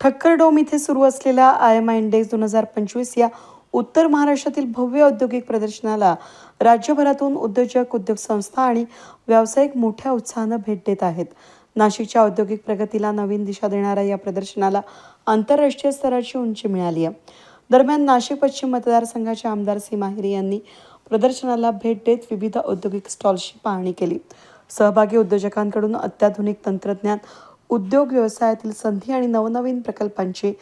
ठक्करडोम इथे सुरू असलेल्या आय एम आय इंडेक्स दोन हजार पंचवीस या उत्तर महाराष्ट्रातील भव्य औद्योगिक प्रदर्शनाला राज्यभरातून उद्योजक उद्योग संस्था आणि व्यावसायिक मोठ्या उत्साहानं भेट देत आहेत. नाशिकच्या औद्योगिक प्रगतीला नवीन दिशा देणाऱ्या या प्रदर्शनाला आंतरराष्ट्रीय स्तराची उंची मिळाली आहे. दरम्यान नाशिक पश्चिम मतदारसंघाचे आमदार सीमा हिरे यांनी प्रदर्शनाला भेट देत विविध औद्योगिक स्टॉल्सची पाहणी केली. सहभागी उद्योजकांकडून अत्याधुनिक तंत्रज्ञान उद्योग व्यवसायातील संधी आणि नवनवीन प्रकल्पांची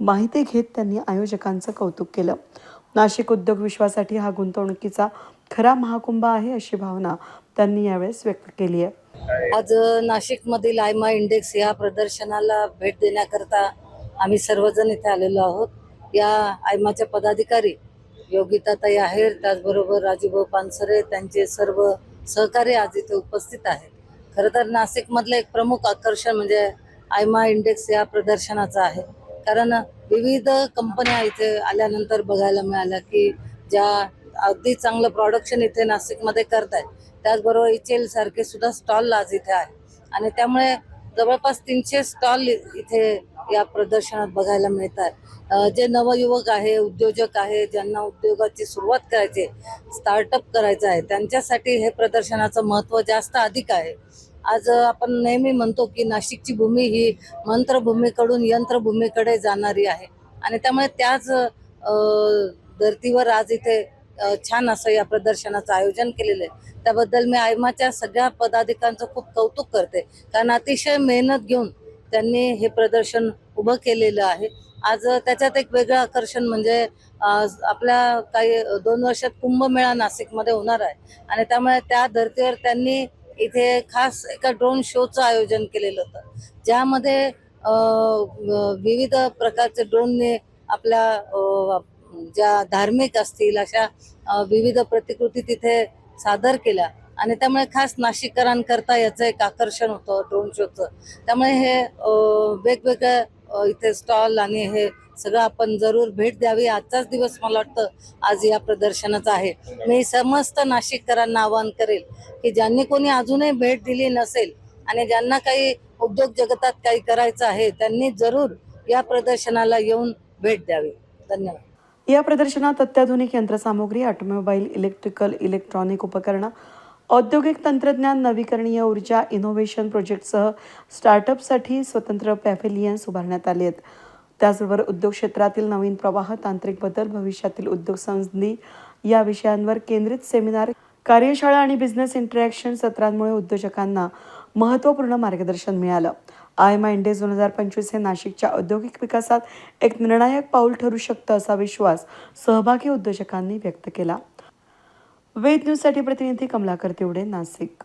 माहिती घेत त्यांनी आयोजकांचं कौतुक केलं. नाशिक उद्योग विश्वासाठी हा गुंतवणुकीचा खरा महाकुंभ आहे अशी भावना त्यांनी यावेळेस व्यक्त केली आहे. आज नाशिकमधील आयमा इंडेक्स या प्रदर्शनाला भेट देण्याकरता आम्ही सर्वजण इथे आलेलो आहोत. या आयमाचे पदाधिकारी योगिताताई आहेर त्याचबरोबर राजूभाऊ पानसरे त्यांचे सर्व सहकारी आज इथे उपस्थित आहेत. खरं तर नाशिकमधलं एक प्रमुख आकर्षण म्हणजे आयमा इंडेक्स या प्रदर्शनाचं आहे. कारण विविध कंपन्या इथे आल्यानंतर बघायला मिळाल्या की ज्या अगदी चांगलं प्रॉडक्शन इथे नाशिकमध्ये करत आहेत त्याचबरोबर इचेल सारखे सुद्धा स्टॉल आज इथे आहे आणि त्यामुळे जवळपास तीनशे स्टॉल इथे या प्रदर्शनात बघायला मिळतात. आहेत जे नवयुवक आहे उद्योजक आहे ज्यांना उद्योगाची सुरुवात करायची स्टार्टअप करायचं आहे त्यांच्यासाठी हे प्रदर्शनाचं महत्त्व जास्त अधिक आहे. आज आपण नेहमी म्हणतो की नाशिकची भूमी ही मंत्रभूमीकडून यंत्रभूमीकडे जाणारी आहे. आणि त्यामुळे त्याच धर्तीवर आज इथे छान असं या प्रदर्शनाचं आयोजन केलेलं आहे. त्याबद्दल मी आयमाच्या सगळ्या पदाधिकांचं खूप कौतुक करते. कारण अतिशय मेहनत घेऊन त्यांनी हे प्रदर्शन उभं केलेलं आहे. आज त्याच्यात एक वेगळं आकर्षण म्हणजे आपल्या काही दोन वर्षात कुंभमेळा नाशिकमध्ये होणार आहे. आणि त्यामुळे त्या धर्तीवर त्यांनी इथे खास एका ड्रोन शोचं आयोजन केलेलं होतं. ज्यामध्ये विविध प्रकारचे ड्रोनने आपल्या ज्या धार्मिक असतील अशा विविध प्रतिकृती तिथे सादर केल्या. आणि त्यामुळे खास नाशिककरांकरता याचं एक आकर्षण होतं ड्रोन शोचं त्यामुळे हे अं, वेगवेगळे इथे स्टॉल आणि हे सगळं आपण जरूर भेट द्यावी. आजचाच दिवस मला वाटतं आज या प्रदर्शनाचा आहे. मी समस्त नाशिककरांना आवाहन करेल की ज्यांनी कोणी अजूनही भेट दिली नसेल आणि ज्यांना काही उद्योग जगतात काही करायचं आहे त्यांनी जरूर या प्रदर्शनाला येऊन भेट द्यावी. धन्यवाद. या प्रदर्शनात अत्याधुनिक यंत्रसामुग्री ऑटोमोबाईल इलेक्ट्रिकल इलेक्ट्रॉनिक उपकरणं औद्योगिक तंत्रज्ञान नवीकरणीय ऊर्जा इनोव्हेशन प्रोजेक्टसह स्टार्टअपसाठी स्वतंत्र पॅव्हेलियन्स उभारण्यात आले आहेत. त्याचबरोबर उद्योग क्षेत्रातील नवीन प्रवाह तांत्रिक बदल भविष्यातील उद्योग संधी या विषयांवर केंद्रित सेमिनार कार्यशाळा आणि बिझनेस इंटरॅक्शन सत्रांमुळे उद्योजकांना महत्त्वपूर्ण मार्गदर्शन मिळालं. आय एम दोन हजार पंचवीस हे नाशिकच्या औद्योगिक विकासात एक निर्णायक पाऊल ठरू शकतं असा विश्वास सहभागी उद्योजकांनी व्यक्त केला. वेद न्यूजसाठी प्रतिनिधी कमलाकर तेवडे नाशिक.